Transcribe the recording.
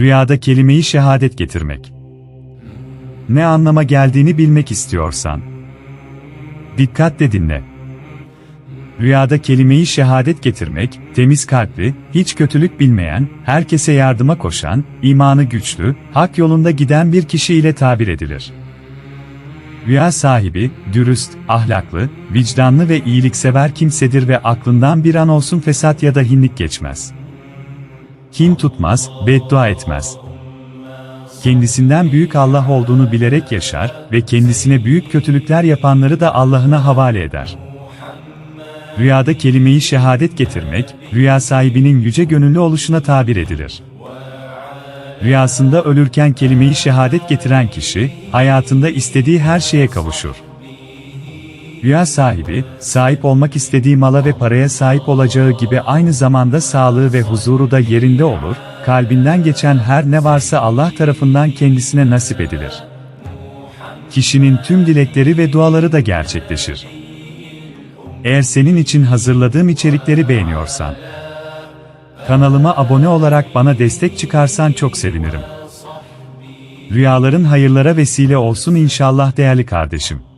Rüyada kelimeyi şehadet getirmek. Ne anlama geldiğini bilmek istiyorsan. Dikkatle dinle. Rüyada kelimeyi şehadet getirmek, temiz kalpli, hiç kötülük bilmeyen, herkese yardıma koşan, imanı güçlü, hak yolunda giden bir kişi ile tabir edilir. Rüya sahibi, dürüst, ahlaklı, vicdanlı ve iyiliksever kimsedir ve aklından bir an olsun fesat ya da hinlik geçmez. Kin tutmaz, beddua etmez. Kendisinden büyük Allah olduğunu bilerek yaşar ve kendisine büyük kötülükler yapanları da Allah'ına havale eder. Rüyada kelimeyi şehadet getirmek, rüya sahibinin yüce gönüllü oluşuna tabir edilir. Rüyasında ölürken kelimeyi şehadet getiren kişi, hayatında istediği her şeye kavuşur. Rüya sahibi, sahip olmak istediği mala ve paraya sahip olacağı gibi aynı zamanda sağlığı ve huzuru da yerinde olur, kalbinden geçen her ne varsa Allah tarafından kendisine nasip edilir. Kişinin tüm dilekleri ve duaları da gerçekleşir. Eğer senin için hazırladığım içerikleri beğeniyorsan, kanalıma abone olarak bana destek çıkarsan çok sevinirim. Rüyaların hayırlara vesile olsun inşallah değerli kardeşim.